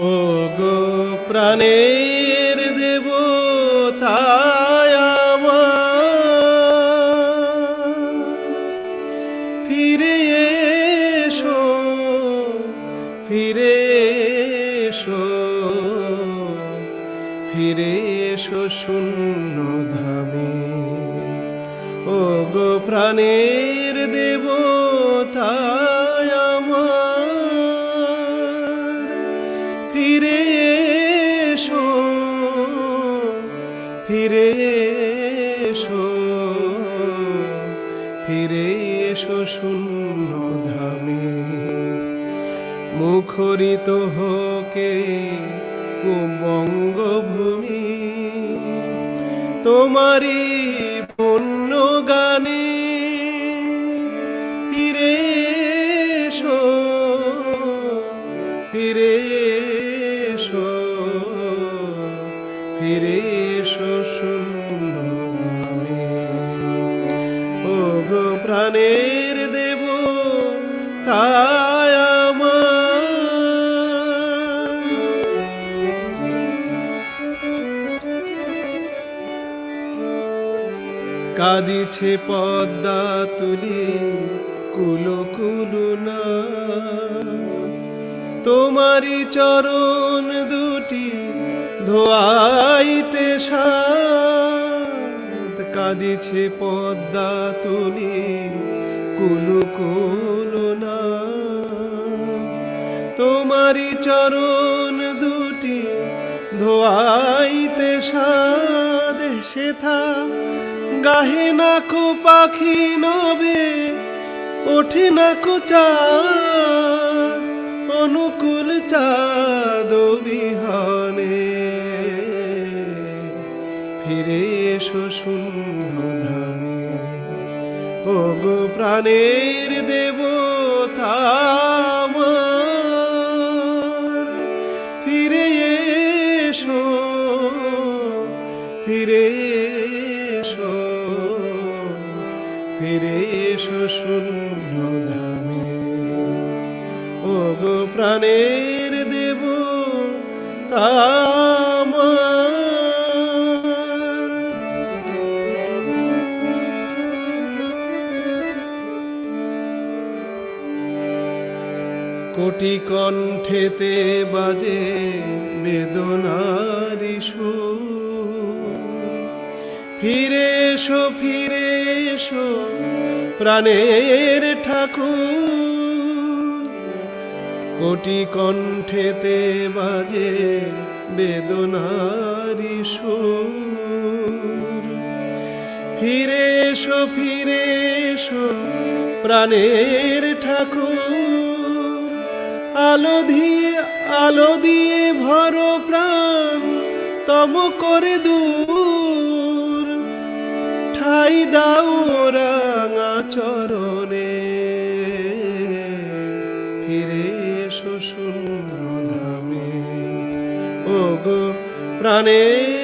ও গো প্রাণের দেব ফিরে এসো ফিরে এসো ফিরে এসো শূন্য ধামে। ও গো প্রাণের দেব ফিরে এসো ফিরে এসো শূন্য ধামে। মুখরিত হোকে বঙ্গভূমি তোমারি পুণ্য গানে ফিরে এসো, ফিরে কাঁদিছে পদ্মা তুলি কুলো কুলো না। তোমারি চরণ দুটি ধোয়াইতে সাদ কাঁদিছে পদ্মা তুলি কুলো না। তোমারি চরণ দুটি ধোয়াইতে সাদ সেথা গাহে না কো পাখি নবে, ওঠে না কো চাঁদ। অনুকূল চাঁদ বিহনে। ফিরে এসো ধামে ও গো প্রাণের দেবতা ফিরে এসো ফিরে এসো ফিরে এসো শূন্য ধামে ও গো প্রাণের দেব কোটি কণ্ঠেতে বাজে বেদনারি ফিরে এসো ফিরে এসো, প্রাণের ঠাকুর। কোটি কণ্ঠেতে বাজে বেদনারি ফিরে এসো ফিরে এসো, প্রাণের ঠাকুর। আলো দিয়ে আলো দিয়ে ভরো প্রাণ তম করে দূর। ঠাই দাও রাঙা চরণে। ফিরে শূন্য ধামে। ও গো প্রাণের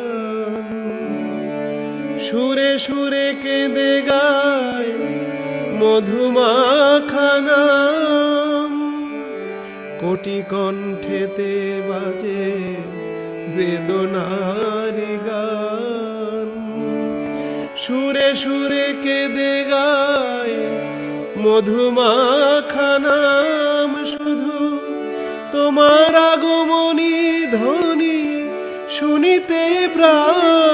সুরে সুরে কেঁদে গায় মধুমাখানাম কোটি কণ্ঠেতে বাজে বেদনারি গান। সুরে সুরে কেঁদে গায় মধুমাখানাম শুধু তোমার আগমনী ধ্বনি শুনিতে প্রাণ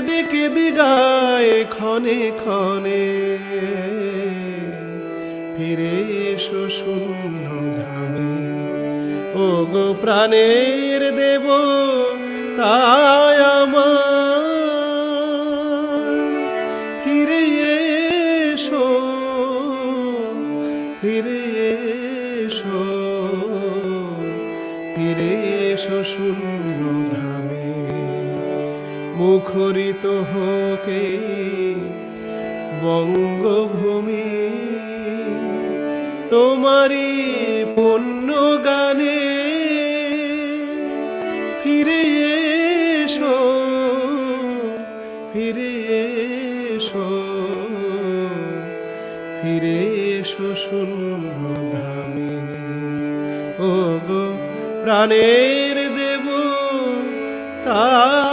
দিকে দিগায় ক্ষণে ক্ষণে। ফিরে এসো শূন্য ধামে। ও গো প্রাণের দেব, তাই আমার। ফিরে এসো ফিরে এসো ফিরে এসো শূন্য ধাম। মুখরিত হোকে বঙ্গভূমি। তোমারই পণ্য গানে ফিরে এসো ফিরে এসো ফিরে এসো শূন্য ধামে ও গো প্রাণের দেব তাই